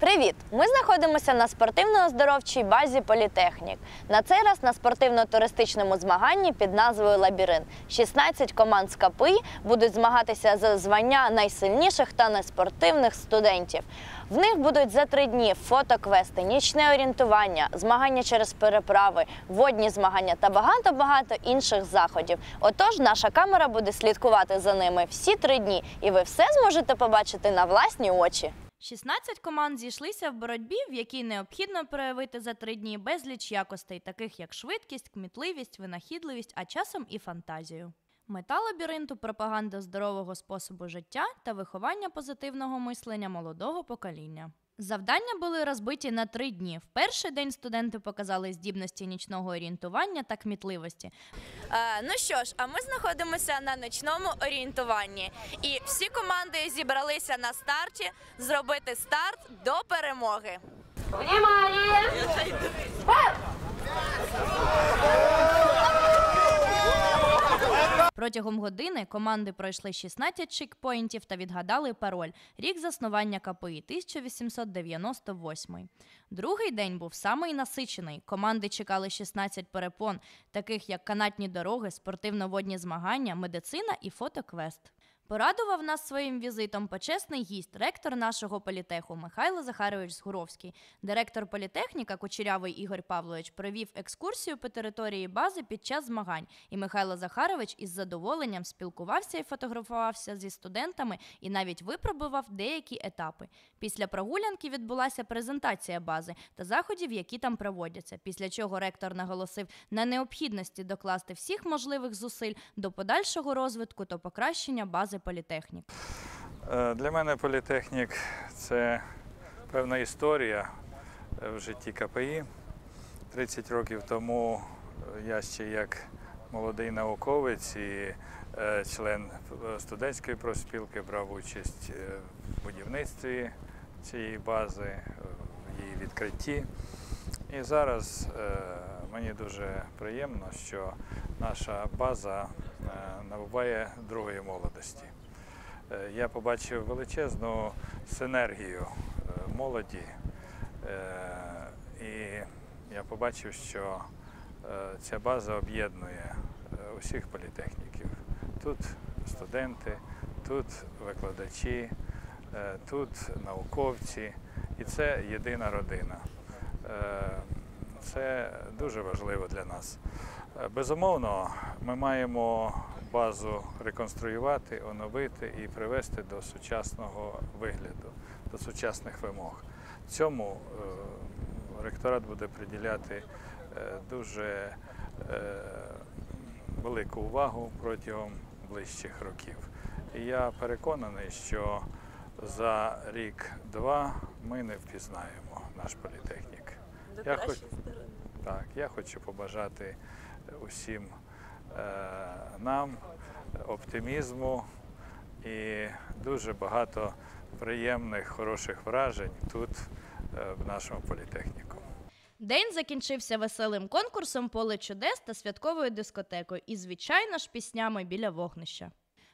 Привіт! Ми знаходимося на спортивно-оздоровчій базі Політехнік. На цей раз на спортивно-туристичному змаганні під назвою Лабіринт. 16 команд з КПІ будуть змагатися за звання найсильніших та неспортивних студентів. В них будуть за три дні фотоквести, нічне орієнтування, змагання через переправи, водні змагання та багато-багато інших заходів. Отож, наша камера буде слідкувати за ними всі три дні, і ви все зможете побачити на власні очі. 16 команд зійшлися в боротьбі, в якій необхідно проявити за три дні безліч якостей, таких як швидкість, кмітливість, винахідливість, а часом і фантазію. Мета лабіринту пропаганда здорового способу життя та виховання позитивного мислення молодого покоління. Завдання були розбиті на три дні. В перший день студенти показали здібності нічного орієнтування та кмітливості. Е, ну що ж, а ми знаходимося на ночному орієнтуванні, і всі команди зібралися на старті зробити старт до перемоги. Протягом години команди пройшли 16 чекпоінтів та відгадали пароль. Рік заснування КПІ 1898. Другий день був самий насичений. Команди чекали 16 перепон, таких як канатні дороги, спортивно-водні змагання, медицина і фотоквест. Порадував нас своїм візитом почесний гість, ректор нашого політеху Михайло Захарович Згуровський. Директор політехніка Кучерявий Ігор Павлович провів екскурсію по території бази під час змагань, і Михайло Захарович із задоволенням спілкувався і фотографувався зі студентами і навіть випробував деякі етапи. Після прогулянки відбулася презентація бази та заходів, які там проводяться. Після чого ректор наголосив на необхідності докласти всіх можливих зусиль до подальшого розвитку та покращення бази політехнік. Е, Для мене політехнік це певна історія в житті КПІ. 30 років тому я ще як молодий науковець і е, член е, студентської профспілки брав участь в будівництві цієї бази, в її відкритті. І зараз мені дуже приємно, що наша база е, набуває другої молодості. Е, Я побачив величезну синергію е, молоді, і я побачив, що ця база об'єднує усіх політехніків. Тут студенти, тут викладачі, тут науковці, і це єдина родина. Це дуже важливо для нас. Е, Безумовно, ми маємо базу реконструювати, оновити і привести до сучасного вигляду, до сучасних вимог. Цьому е, ректорат буде приділяти е, дуже велику увагу протягом ближчих років. І я переконаний, що за рік-два ми не впізнаємо наш політехнік. Я хоч... Так, я хочу побажати усім е, нам оптимізму і дуже багато приємних, хороших вражень тут, е, в нашому політехніку. День закінчився веселим конкурсом поле чудес та святковою дискотекою і, звичайно ж, піснями біля вогнища.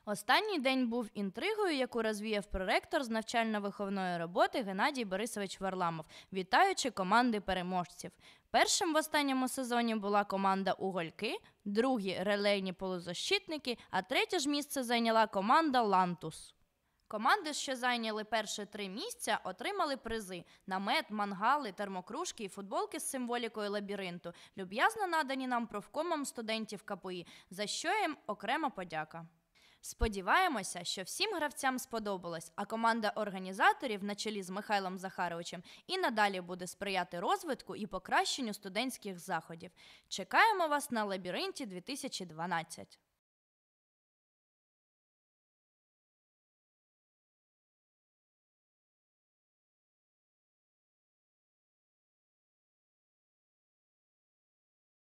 Останній день був інтригою, яку розвіяв проректор з навчально-виховної роботи Геннадій Борисович Варламов, вітаючи команди переможців. Першим в останньому сезоні була команда Угольки, другі релейні полузащитники, а третє ж місце зайняла команда Лантус. Команди, що зайняли перші три місця, отримали призи: намет, мангали, термокружки і футболки з символікою лабіринту, люб'язно надані нам профкомом студентів КПІ, за що їм окрема подяка. Сподіваємося, що всім гравцям сподобалось, а команда організаторів на чолі з Михайлом Захаровичем і надалі буде сприяти розвитку і покращенню студентських заходів. Чекаємо вас на лабіринті 2012.